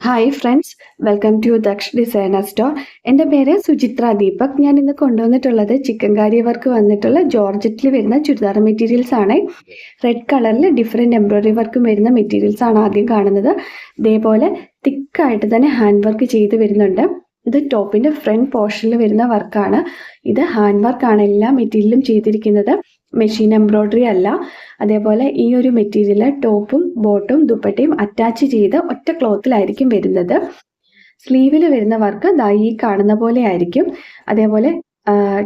Hi friends welcome to Daksh designer store എന്റെ പേര് സുചിത്ര ദീപക്. ഞാൻ ഇന്ന് കൊണ്ടുവന്നിട്ടുള്ളത് ചിക്കൻ കാരി വർക്ക് വന്നിട്ടുള്ള ജോർജറ്റിൽ വരുന്ന ചുരിദാർ മെറ്റീരിയൽസ് ആണ്. റെഡ് കളറിൽ ഡിഫറെന്റ് എംബ്രോയിഡറി വർക്കും വരുന്ന മെറ്റീരിയൽസ് ആണ് ആദ്യം കാണുന്നത്. ഇതേപോലെ തിക്കായിട്ട് തന്നെ ഹാൻഡ് വർക്ക് ചെയ്ത് വരുന്നുണ്ട്. ഇത് ടോപ്പിന്റെ ഫ്രണ്ട് പോർഷനിൽ വരുന്ന വർക്കാണ് ഇത് ഹാൻഡ് വർക്കാണ് എല്ലാ മെറ്റീരിയലും ചെയ്തിരിക്കുന്നത്. മെഷീൻ എംബ്രോയ്ഡറി അല്ല. അതേപോലെ ഈ ഒരു മെറ്റീരിയൽ ടോപ്പും ബോട്ടും ദുപ്പട്ടയും അറ്റാച്ച് ചെയ്ത് ഒറ്റ ക്ലോത്തിലായിരിക്കും വരുന്നത്. സ്ലീവിൽ വരുന്ന വർക്ക് ദാ ഈ കാണുന്ന പോലെ ആയിരിക്കും. അതേപോലെ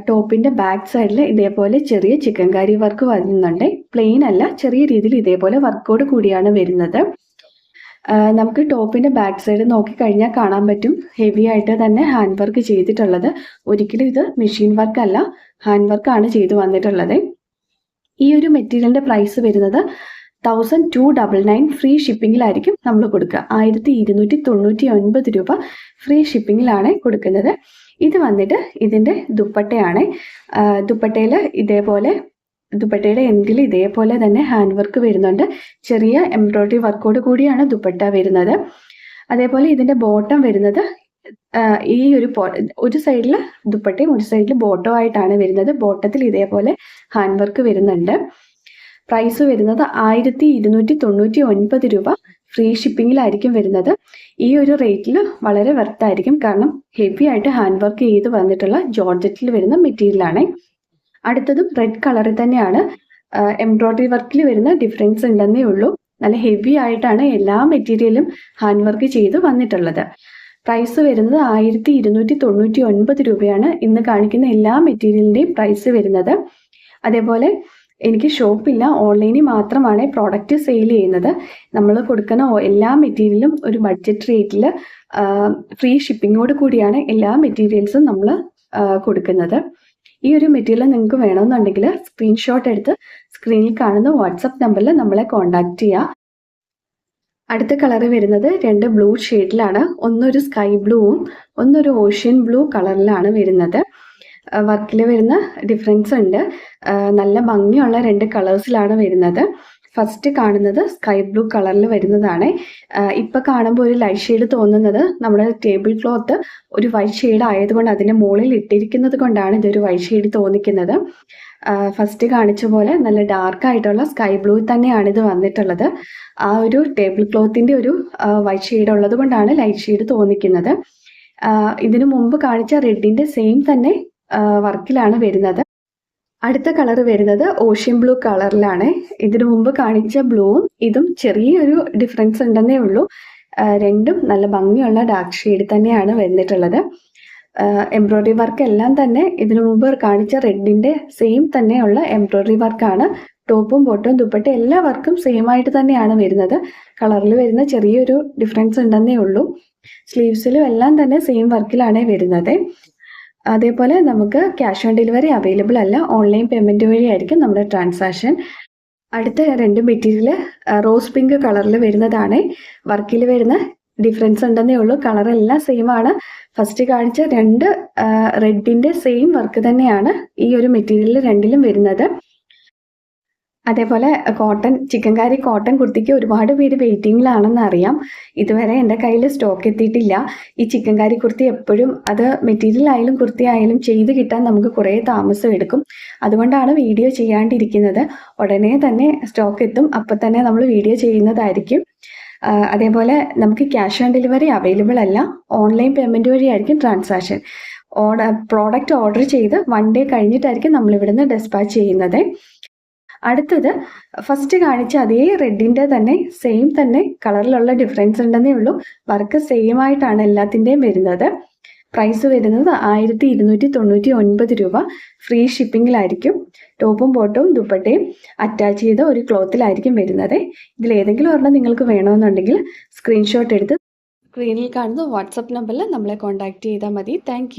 ടോപ്പിന്റെ ബാക്ക് സൈഡിൽ ഇതേപോലെ ചെറിയ ചിക്കൻ കാരി വർക്ക് വരുന്നുണ്ട്. പ്ലെയിൻ അല്ല ചെറിയ രീതിയിൽ ഇതേപോലെ വർക്കോട് കൂടിയാണ് വരുന്നത്. നമുക്ക് ടോപ്പിന്റെ ബാക്ക് സൈഡ് നോക്കിക്കഴിഞ്ഞാൽ കാണാൻ പറ്റും. ഹെവി ആയിട്ട് തന്നെ ഹാൻഡ് വർക്ക് ചെയ്തിട്ടുള്ളത്. ഒരിക്കലും ഇത് മെഷീൻ വർക്ക് അല്ല. ഹാൻഡ് വർക്കാണ് ചെയ്തു വന്നിട്ടുള്ളത്. ഈ ഒരു മെറ്റീരിയലിന്റെ പ്രൈസ് വരുന്നത് thousand two double nine free ഷിപ്പിങ്ങിലായിരിക്കും നമ്മൾ കൊടുക്കുക. ആയിരത്തി ഇരുന്നൂറ്റി തൊണ്ണൂറ്റി ഒൻപത് രൂപ ഫ്രീ ഷിപ്പിങ്ങിലാണ് കൊടുക്കുന്നത്. ഇത് വന്നിട്ട് ഇതിന്റെ ദുപ്പട്ടയാണ്. ദുപ്പട്ടയിൽ ഇതേപോലെ ദുപ്പട്ടയുടെ എൻഡിൽ ഇതേപോലെ തന്നെ ഹാൻഡ് വർക്ക് വരുന്നുണ്ട്. ചെറിയ എംബ്രോയ്ഡറി വർക്കോട് കൂടിയാണ് ദുപ്പട്ട വരുന്നത്. അതേപോലെ ഇതിന്റെ ബോട്ടം വരുന്നത് ഈ ഒരു ഒരു സൈഡിൽ ദുപ്പട്ടയും ഒരു സൈഡിൽ ബോട്ടോ ആയിട്ടാണ് വരുന്നത്. ബോട്ടത്തിൽ ഇതേപോലെ ഹാൻഡ് വർക്ക് വരുന്നുണ്ട്. പ്രൈസ് വരുന്നത് ആയിരത്തി ഇരുന്നൂറ്റി തൊണ്ണൂറ്റി ഒൻപത് രൂപ ഫ്രീ ഷിപ്പിങ്ങിലായിരിക്കും വരുന്നത്. ഈ ഒരു റേറ്റിൽ വളരെ വെർത്തായിരിക്കും കാരണം ഹെവി ആയിട്ട് ഹാൻഡ് വർക്ക് ചെയ്ത് വന്നിട്ടുള്ള ജോർജറ്റിൽ വരുന്ന മെറ്റീരിയലാണ് അടുത്തതും റെഡ് കളറിൽ തന്നെയാണ്. എംബ്രോയിഡറി വർക്കിൽ വരുന്ന ഡിഫറൻസ് ഉണ്ടെന്നേ ഉള്ളൂ. നല്ല ഹെവി ആയിട്ടാണ് എല്ലാ മെറ്റീരിയലും ഹാൻഡ് വർക്ക് ചെയ്ത് വന്നിട്ടുള്ളത്. പ്രൈസ് വരുന്നത് ആയിരത്തി ഇരുന്നൂറ്റി തൊണ്ണൂറ്റി ഒൻപത് രൂപയാണ്. ഇന്ന് കാണിക്കുന്ന എല്ലാ മെറ്റീരിയലിന്റെയും പ്രൈസ് വരുന്നത്. അതേപോലെ എനിക്ക് ഷോപ്പില്ല ഓൺലൈനിൽ മാത്രമാണ് പ്രോഡക്റ്റ് സെയിൽ ചെയ്യുന്നത്. നമ്മൾ കൊടുക്കുന്ന എല്ലാ മെറ്റീരിയലും ഒരു ബഡ്ജറ്റ് റേറ്റിൽ ഫ്രീ ഷിപ്പിങ്ങോട് കൂടിയാണ് എല്ലാ മെറ്റീരിയൽസും നമ്മൾ കൊടുക്കുന്നത്. ഈ ഒരു മെറ്റീരിയൽ നിങ്ങൾക്ക് വേണമെന്നുണ്ടെങ്കിൽ സ്ക്രീൻഷോട്ട് എടുത്ത് സ്ക്രീനിൽ കാണുന്ന വാട്സപ്പ് നമ്പറിൽ നമ്മളെ കോൺടാക്റ്റ് ചെയ്യുക അടുത്ത കളർ വരുന്നത് രണ്ട് ബ്ലൂ ഷെയ്ഡിലാണ്. ഒന്നൊരു സ്കൈ ബ്ലൂവും ഒന്നൊരു ഓഷ്യൻ ബ്ലൂ കളറിലാണ് വരുന്നത്. വർക്കിൽ വരുന്ന ഡിഫറൻസ് ഉണ്ട്. നല്ല ഭംഗിയുള്ള രണ്ട് കളേഴ്സിലാണ് വരുന്നത്. ഫസ്റ്റ് കാണുന്നത് സ്കൈ ബ്ലൂ കളറിൽ വരുന്നതാണ്. ഇപ്പൊ കാണുമ്പോൾ ഒരു ലൈറ്റ് ഷെയ്ഡ് തോന്നുന്നത് നമ്മുടെ ടേബിൾ ക്ലോത്ത് ഒരു വൈറ്റ് ഷെയ്ഡ് ആയതുകൊണ്ട് അതിന്റെ മുകളിൽ ഇട്ടിരിക്കുന്നത് കൊണ്ടാണ് ഇതൊരു വൈറ്റ് ഷെയ്ഡ് തോന്നിക്കുന്നത്. ഫസ്റ്റ് കാണിച്ച പോലെ നല്ല ഡാർക്ക് ആയിട്ടുള്ള സ്കൈ ബ്ലൂ തന്നെയാണ് ഇത് വന്നിട്ടുള്ളത്. ആ ഒരു ടേബിൾ ക്ലോത്തിന്റെ ഒരു വൈറ്റ് ഷെയ്ഡ് ഉള്ളത് കൊണ്ടാണ് ലൈറ്റ് ഷെയ്ഡ് തോന്നിക്കുന്നത്. ഇതിനു മുമ്പ് കാണിച്ച റെഡിന്റെ സെയിം തന്നെ വർക്കിലാണ് വരുന്നത്. അടുത്ത കളർ വരുന്നത് ഓഷ്യൻ ബ്ലൂ കളറിലാണ്. ഇതിനു മുമ്പ് കാണിച്ച ബ്ലൂവും ഇതും ചെറിയൊരു ഡിഫറൻസ് ഉണ്ടെന്നേ ഉള്ളൂ. രണ്ടും നല്ല ഭംഗിയുള്ള ഡാർക്ക് ഷെയ്ഡ് തന്നെയാണ് വന്നിട്ടുള്ളത്. എംബ്രോയ്ഡറി വർക്ക് എല്ലാം തന്നെ ഇതിനു മുമ്പ് കാണിച്ച റെഡിന്റെ സെയിം തന്നെയുള്ള എംബ്രോയ്ഡറി വർക്കാണ് ടോപ്പും ബോട്ടും ദുപ്പട്ട എല്ലാ വർക്കും സെയിം ആയിട്ട് തന്നെയാണ് വരുന്നത്. കളറിൽ വരുന്ന ചെറിയൊരു ഡിഫറൻസ് ഉണ്ടെന്നേ ഉള്ളൂ. സ്ലീവ്സിലും എല്ലാം തന്നെ സെയിം വർക്കിലാണ് വരുന്നത്. അതേപോലെ നമുക്ക് ക്യാഷ് ഓൺ ഡെലിവറി അവൈലബിൾ അല്ല ഓൺലൈൻ പേയ്മെന്റ് വഴിയായിരിക്കും നമ്മുടെ ട്രാൻസാക്ഷൻ അടുത്ത രണ്ട് മെറ്റീരിയൽ റോസ് പിങ്ക് കളറിൽ വരുന്നതാണ്. വർക്കിൽ വരുന്ന ഡിഫറൻസ് ഉണ്ടെന്നേ ഉള്ളൂ. കളർ എല്ലാം സെയിം ആണ്. ഫസ്റ്റ് കാണിച്ച രണ്ട് റെഡിന്റെ സെയിം വർക്ക് തന്നെയാണ് ഈ ഒരു മെറ്റീരിയലിൽ രണ്ടിലും വരുന്നത്. അതേപോലെ കോട്ടൺ ചിക്കൻ കാരി കോട്ടൺ കുർത്തിക്ക് ഒരുപാട് പേര് വെയിറ്റിംഗിലാണെന്ന് അറിയാം. ഇതുവരെ എന്റെ കയ്യിൽ സ്റ്റോക്ക് എത്തിയിട്ടില്ല. ഈ ചിക്കൻ കാരി കുർത്തി എപ്പോഴും അത് മെറ്റീരിയൽ ആയാലും കുർത്തി ആയാലും ചെയ്ത് കിട്ടാൻ നമുക്ക് കുറേ താമസം എടുക്കും. അതുകൊണ്ടാണ് വീഡിയോ ചെയ്യാണ്ടിരിക്കുന്നത്. ഉടനെ തന്നെ സ്റ്റോക്ക് എത്തും. അപ്പം തന്നെ നമ്മൾ വീഡിയോ ചെയ്യുന്നതായിരിക്കും. അതേപോലെ നമുക്ക് ക്യാഷ് ഓൺ ഡെലിവറി അവൈലബിൾ അല്ല. ഓൺലൈൻ പേയ്മെന്റ് വഴിയായിരിക്കും ട്രാൻസാക്ഷൻ ഓർഡർ പ്രോഡക്റ്റ് ഓർഡർ ചെയ്ത് വൺ ഡേ കഴിഞ്ഞിട്ടായിരിക്കും നമ്മളിവിടുന്ന് ഡെസ്പാച്ച് ചെയ്യുന്നത്. അടുത്തത് ഫസ്റ്റ് കാണിച്ച അതേ റെഡിന്റെ തന്നെ സെയിം തന്നെ കളറിലുള്ള ഡിഫറൻസ് ഉണ്ടെന്നേ ഉള്ളൂ. വർക്ക് സെയിം ആയിട്ടാണ് എല്ലാത്തിന്റെയും വരുന്നത്. പ്രൈസ് വരുന്നത് ആയിരത്തി ഇരുന്നൂറ്റി തൊണ്ണൂറ്റി ഒൻപത് രൂപ ഫ്രീ ഷിപ്പിങ്ങിലായിരിക്കും ടോപ്പും ബോട്ടവും ദുപ്പട്ടയും അറ്റാച്ച് ചെയ്ത ഒരു ക്ലോത്തിലായിരിക്കും വരുന്നത്. ഇതിൽ ഏതെങ്കിലും ഒരെണ്ണം നിങ്ങൾക്ക് വേണമെന്നുണ്ടെങ്കിൽ സ്ക്രീൻഷോട്ട് എടുത്ത് സ്ക്രീനിൽ കാണുന്ന വാട്സപ്പ് നമ്പറിൽ നമ്മളെ കോൺടാക്ട് ചെയ്താൽ മതി. താങ്ക്